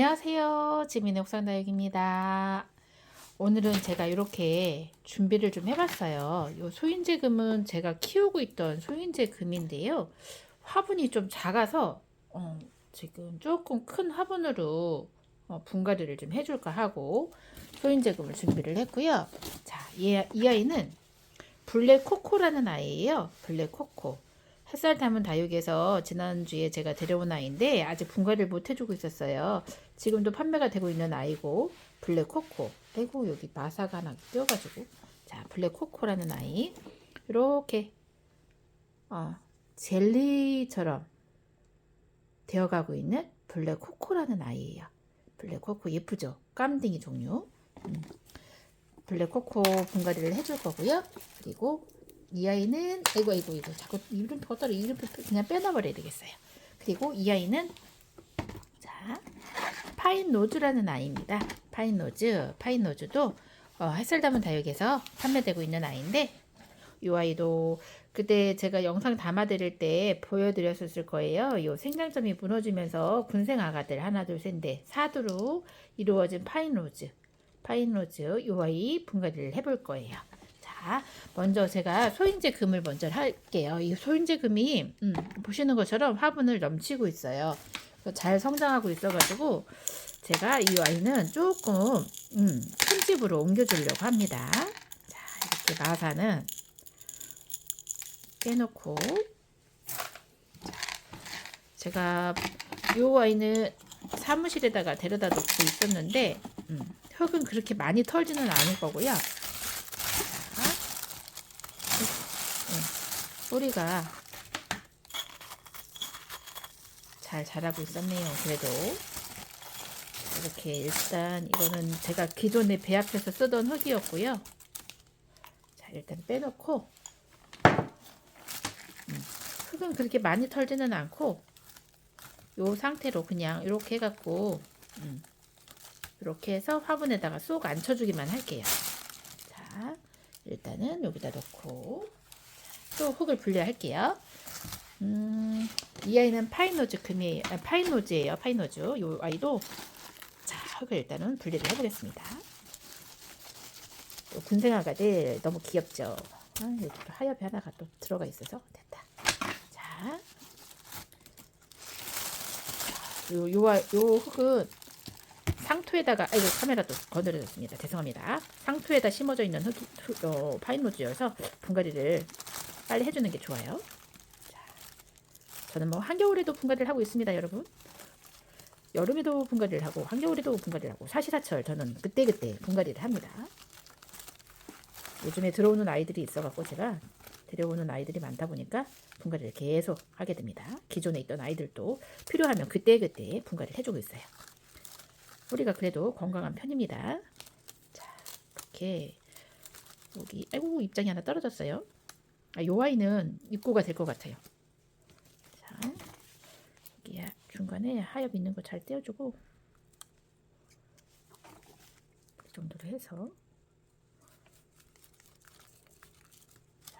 안녕하세요. 지민의 옥상다육입니다. 오늘은 제가 이렇게 준비를 좀 해봤어요. 이 소인제 금은 제가 키우고 있던 소인제 금인데요. 화분이 좀 작아서 어, 지금 조금 큰 화분으로 어, 분갈이를 좀 해줄까 하고 소인제 금을 준비를 했고요. 자, 얘, 이 아이는 블랙 코코라는 아이예요. 블랙 코코. 햇살 담은 다육에서 지난주에 제가 데려온 아이인데 아직 분갈이를 못 해주고 있었어요. 지금도 판매가 되고 있는 아이고 블랙 코코. 아이고 여기 마사가 하나 띄어가지고 자 블랙 코코라는 아이 이렇게 어, 젤리처럼 되어가고 있는 블랙 코코라는 아이예요. 블랙 코코 예쁘죠? 깜딩이 종류. 음. 블랙 코코 분갈이를 해줄 거고요. 그리고 이 아이는 아이고 아이고 이거 자꾸 이름 걷다가 이름 그냥 빼놔버려야 되겠어요. 그리고 이 아이는 자 파인 노즈라는 아이입니다. 파인 노즈, 파인 노즈도 어, 햇살 담은 다육에서 판매되고 있는 아이인데 이 아이도 그때 제가 영상 담아드릴 때 보여드렸었을 거예요. 이 생장점이 무너지면서 군생 아가들 하나 둘 셋넷 사두로 이루어진 파인 로즈, 파인 로즈 이 아이 분갈이를 해볼 거예요. 자, 먼저 제가 소인제 금을 먼저 할게요. 이 소인제 금이 음, 보시는 것처럼 화분을 넘치고 있어요. 잘 성장하고 있어가지고 제가 이 아이는 조금 음, 큰 집으로 옮겨주려고 합니다. 자, 이렇게 마사는 빼놓고 제가 이 아이는 사무실에다가 데려다 놓고 있었는데 음, 흙은 그렇게 많이 털지는 않을 거고요. 뿌리가 잘 자라고 있었네요. 그래도 이렇게 일단 이거는 제가 기존에 배합해서 쓰던 흙이었고요. 자 일단 빼놓고 음, 흙은 그렇게 많이 털지는 않고 요 상태로 그냥 이렇게 해갖고 음, 이렇게 해서 화분에다가 쏙 앉혀주기만 할게요. 자 일단은 여기다 넣고 또 흙을 분리할게요. 음, 이 아이는 파이노즈 금이에요. 아, 파이노즈예요. 파이노즈. 이 아이도 자 흙을 일단은 분리를 해 보겠습니다. 군생아가들 너무 귀엽죠. 아, 여기 또 하엽이 하나가 또 들어가 있어서 됐다. 자, 요, 요, 요 흙은 상토에다가 아이고 카메라도 건드려졌습니다. 죄송합니다. 상토에다 심어져 있는 흙, 흙 어, 파인노즈여서 분갈이를 빨리 해주는 게 좋아요. 자, 저는 뭐 한겨울에도 분갈이를 하고 있습니다, 여러분. 여름에도 분갈이를 하고 한겨울에도 분갈이를 하고 사시사철 저는 그때그때 분갈이를 합니다. 요즘에 들어오는 아이들이 있어갖고 제가 데려오는 아이들이 많다 보니까 분갈이를 계속 하게 됩니다. 기존에 있던 아이들도 필요하면 그때그때 분갈이를 해주고 있어요. 우리가 그래도 건강한 편입니다. 자, 이렇게 여기 아이고 입장이 하나 떨어졌어요. 아, 요 아이는 입구가 될 것 같아요. 자, 여기 중간에 하엽 있는 거 잘 떼어주고 이 정도로 해서 자,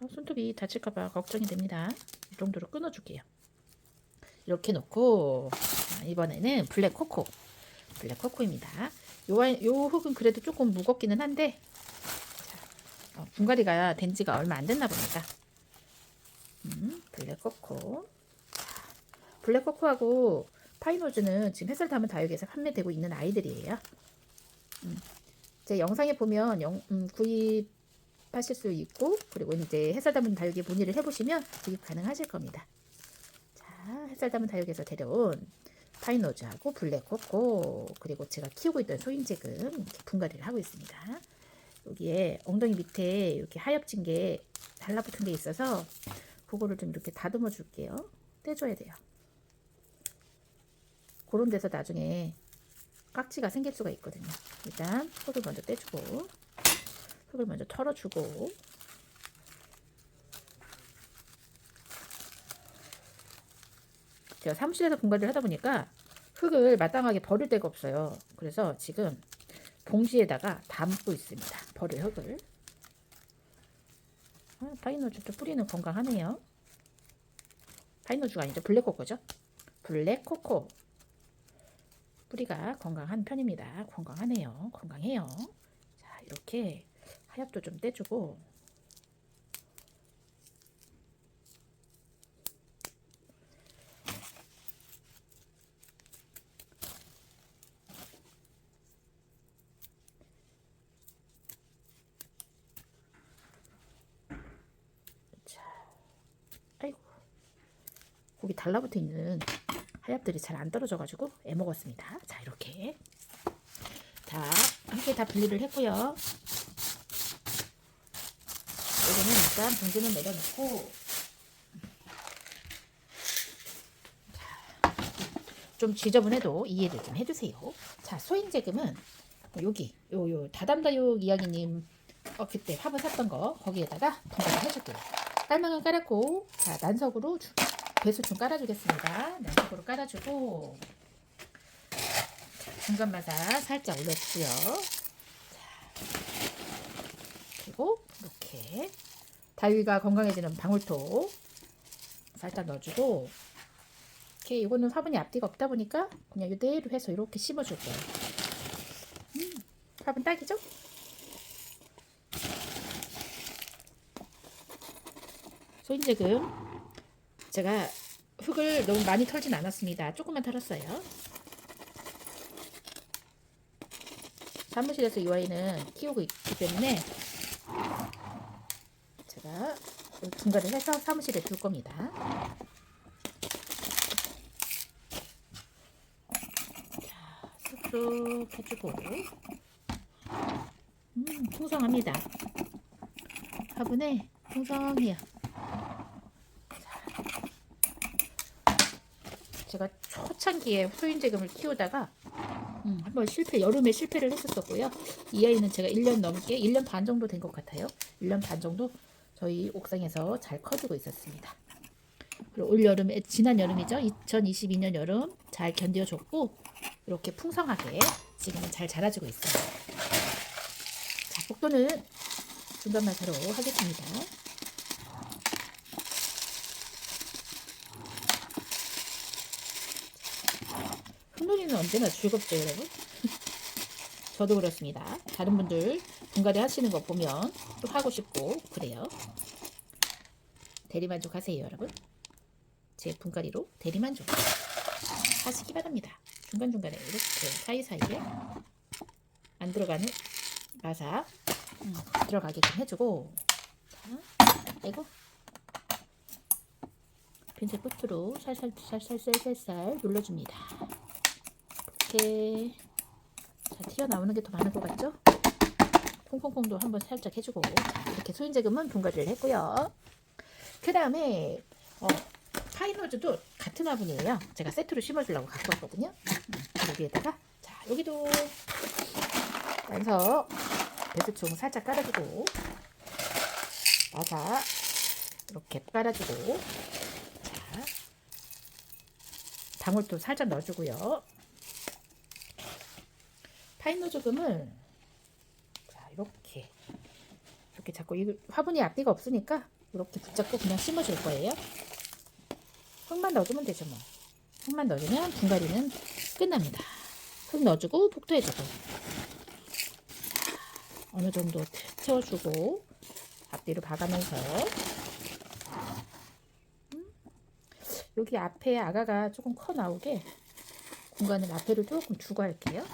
어, 손톱이 다칠까봐 걱정이 됩니다. 이 정도로 끊어줄게요. 이렇게 놓고 자, 이번에는 블랙 코코 블랙 코코입니다. 요, 요 흙은 그래도 조금 무겁기는 한데 어, 분갈이가 된 지가 얼마 안 됐나 봅니다. 음, 블랙 코코. 블랙코코하고 파이노즈는 지금 햇살 담은 다육에서 판매되고 있는 아이들이에요. 음, 제 영상에 보면 영, 음, 구입하실 수 있고 그리고 이제 햇살 담은 다육에 문의를 해보시면 구입 가능하실 겁니다. 자, 햇살 담은 다육에서 데려온 파이노즈하고 블랙코코 그리고 제가 키우고 있던 이렇게 분갈이를 하고 있습니다. 여기에 엉덩이 밑에 이렇게 하엽진 게 달라붙은 게 있어서 그거를 좀 이렇게 다듬어 줄게요. 떼줘야 돼요. 그런 데서 나중에 깍지가 생길 수가 있거든요. 일단 흙을 먼저 떼주고 흙을 먼저 털어주고 제가 사무실에서 분갈이를 하다 보니까 흙을 마땅하게 버릴 데가 없어요. 그래서 지금 봉지에다가 담고 있습니다. 버릴 흙을. 아, 파이노즈도 뿌리는 건강하네요. 파이노즈가 아니죠. 블랙코코죠. 블랙코코. 뿌리가 건강한 편입니다. 건강하네요. 건강해요. 자, 이렇게 하엽도 좀 떼주고 자, 거기 달라붙어 있는 하엽들이 잘 안 떨어져가지고 애 먹었습니다. 자 이렇게 다 함께 다 분리를 했고요. 이거는 일단 봉지는 내려놓고 자, 좀 지저분해도 이해를 좀 해주세요. 자 소인제금은 여기 요요 다담다육 이야기님 어, 그때 화분 샀던 거 거기에다가 분갈이 해줄게요. 깔망은 깔았고 자 난석으로 주, 배수충 깔아주겠습니다. 난석으로 깔아주고 자, 중간 마사 살짝 올려주고요. 자, 그리고 이렇게 다위가 건강해지는 방울토 살짝 넣어주고 이렇게 이거는 화분이 앞뒤가 없다 보니까 그냥 이대로 해서 이렇게 심어줄 거예요. 음, 화분 딱이죠? 소인제금 제가 흙을 너무 많이 털진 않았습니다. 조금만 털었어요. 사무실에서 이 아이는 키우고 있기 때문에 제가 분갈이를 해서 사무실에 둘 겁니다. 자, 쑥쑥 해주고 음, 풍성합니다. 화분에 풍성해요. 제가 초창기에 소인제금을 키우다가 음, 한번 실패 여름에 실패를 했었었고요. 이 아이는 제가 1년 넘게 1년 반 정도 된 것 같아요. 1년 반 정도 저희 옥상에서 잘 커지고 있었습니다. 그리고 올 여름에 지난 여름이죠. 2022년 여름 잘 견뎌줬고 이렇게 풍성하게 지금은 잘 자라주고 있어요. 자, 복도는 중간 마사로 하겠습니다. 흙놀이는 언제나 즐겁죠, 여러분? 저도 그렇습니다. 다른 분들 분갈이 하시는 거 보면 또 하고 싶고 그래요. 대리만족 하세요, 여러분. 제 분갈이로 대리만족 하시기 바랍니다. 중간중간에 이렇게 사이사이에 안 들어가는 마사 음, 들어가게끔 해주고 자, 아이고 핀셋 끝으로 살살 살살 살살 눌러줍니다. 이렇게 자, 튀어나오는 게 더 많을 것 같죠? 콩콩콩도 한번 살짝 해주고 이렇게 소인제금은 분갈이를 했고요. 그 다음에 어, 파이너즈도 같은 화분이에요. 제가 세트로 심어주려고 갖고 왔거든요. 음, 여기에다가 자 여기도 완서 배수충 살짝 깔아주고 마사 이렇게 깔아주고 자 방울도 살짝 넣어주고요. 파이노조금을 자 이렇게 이렇게 잡고 이 화분이 앞뒤가 없으니까 이렇게 붙잡고 그냥 심어줄 거예요. 흙만 넣어주면 되죠 뭐. 흙만 넣어주면 분갈이는 끝납니다. 흙 넣어주고 폭도해주고 어느 정도 채워주고 앞뒤로 봐가면서 음? 여기 앞에 아가가 조금 커 나오게 공간을 앞에를 조금 주고 할게요.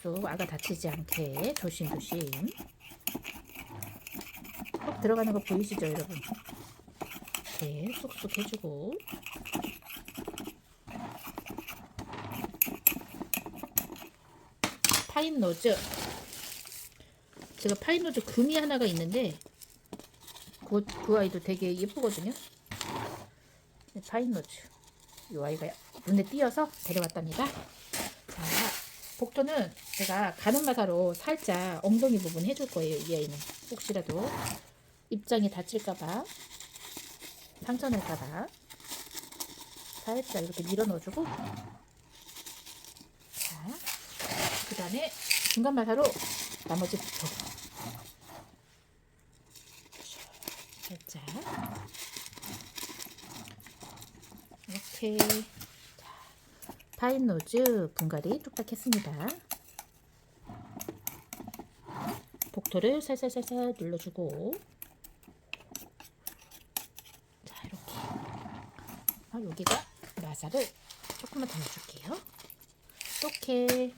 쑥쑥 아가 다치지 않게 조심조심. 쏙 들어가는 거 보이시죠 여러분? 이렇게 쏙쏙 해주고. 파인 노즈. 제가 파인 노즈 금이 하나가 있는데 그, 그 아이도 되게 예쁘거든요. 네, 파인 노즈. 이 아이가 눈에 띄어서 데려왔답니다. 자 복도는 제가 가는 마사로 살짝 엉덩이 부분 해줄 거예요. 이 아이는. 혹시라도 입장이 다칠까봐 상처날까봐. 살짝 이렇게 밀어 넣어주고. 자그 다음에 중간 마사로 나머지 복도. 살짝. 이렇게 파인노즈 분갈이 뚝딱 했습니다. 복토를 살살살살 눌러주고 자 이렇게 아, 여기가 마사를 조금만 더 넣어줄게요. 이렇게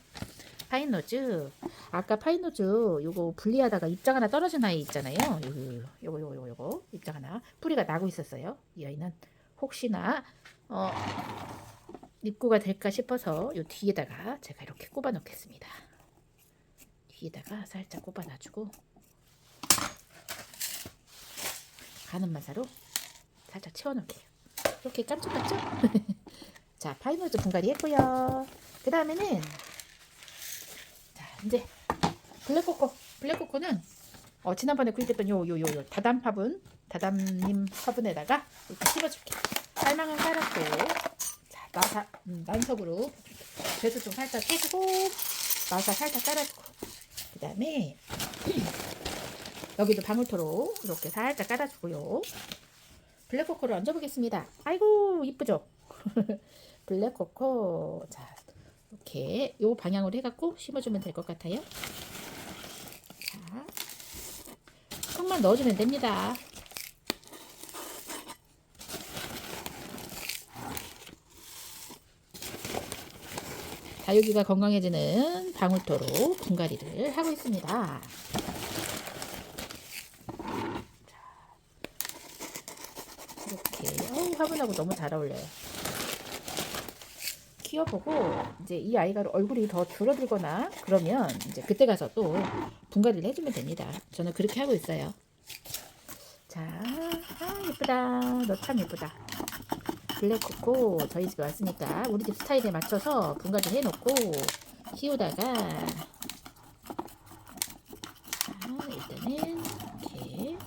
파인노즈 아까 파인노즈 요거 분리하다가 입장 하나 떨어진 아이 있잖아요. 요거 요거 요거 요거, 입장 하나 뿌리가 나고 있었어요. 이 아이는 혹시나 어 입구가 될까 싶어서 요 뒤에다가 제가 이렇게 꼽아 놓겠습니다. 뒤에다가 살짝 꼽아 놔주고 가는 마사로 살짝 채워 놓을게요. 이렇게 깜짝깜짝. 자, 파이널즈 분갈이 했고요. 그 다음에는 자, 이제 블랙코코. 블랙코코는 어, 지난번에 구입했던 요 요 요 요 다담 화분, 다담님 화분에다가 이렇게 씹어줄게요. 살망은 깔았고, 자, 마사, 음, 난석으로 배수 좀 살짝 해주고, 마사 살짝 깔아주고, 그 다음에 여기도 방울토로 이렇게 살짝 깔아주고요. 블랙코코를 얹어보겠습니다. 아이고 이쁘죠? 블랙코코 자 이렇게 요 방향으로 해갖고 심어주면 될 것 같아요. 자 조금만 넣어주면 됩니다. 다육이가 건강해지는 방울토로 분갈이를 하고 있습니다. 이렇게 어, 화분하고 너무 잘 어울려요. 키워보고 이제 이 아이가 얼굴이 더 줄어들거나 그러면 이제 그때 가서 또 분갈이를 해주면 됩니다. 저는 그렇게 하고 있어요. 자, 아 예쁘다. 너 참 예쁘다. 블랙코코 저희 집에 왔으니까 우리 집 스타일에 맞춰서 분갈이 해놓고 키우다가 자, 일단은 이렇게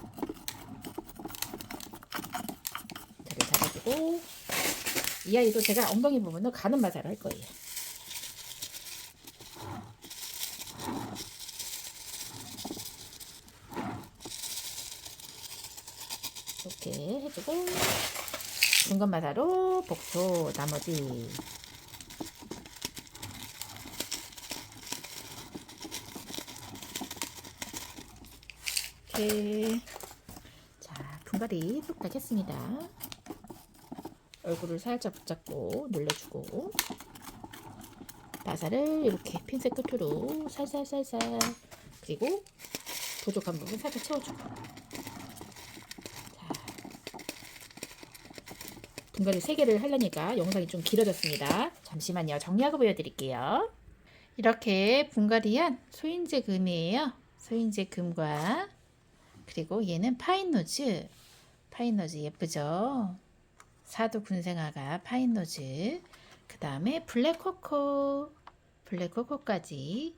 자리 잡아주고 이 아이도 제가 엉덩이 부분을 가는 마사를 할 거예요. 이렇게 해주고 중간 마사로 복초 나머지. 이렇게. 자 분갈이 뚝딱 했습니다. 얼굴을 살짝 붙잡고 눌러주고 마사를 이렇게 핀셋 끝으로 살살살살 그리고 부족한 부분 살짝 채워주고 분갈이 3개를 하려니까 영상이 좀 길어졌습니다. 잠시만요. 정리하고 보여드릴게요. 이렇게 분갈이한 소인제 금이에요. 소인제 금과 그리고 얘는 파인노즈. 파인노즈 예쁘죠? 사두 군생아가 파인노즈, 그 다음에 블랙코코, 블랙코코까지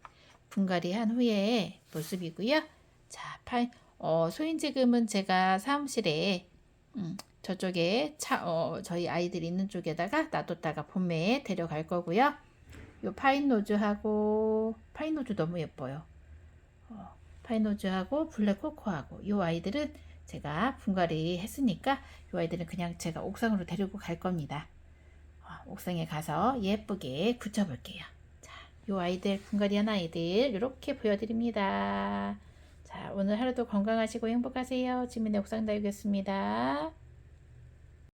분갈이 한 후에 모습이고요. 자, 파인, 어, 소인지금은 제가 사무실에 음, 저쪽에 차, 어, 저희 아이들 있는 쪽에다가 놔뒀다가 봄매에 데려갈 거고요. 요 파인노즈하고 파인노즈 너무 예뻐요. 어, 파인노즈하고 블랙코코하고 요 아이들은 제가 분갈이 했으니까 이 아이들은 그냥 제가 옥상으로 데리고 갈 겁니다. 어, 옥상에 가서 예쁘게 붙여볼게요. 자, 이 아이들 분갈이한 아이들 이렇게 보여드립니다. 자, 오늘 하루도 건강하시고 행복하세요. 지민의 옥상 다육이었습니다.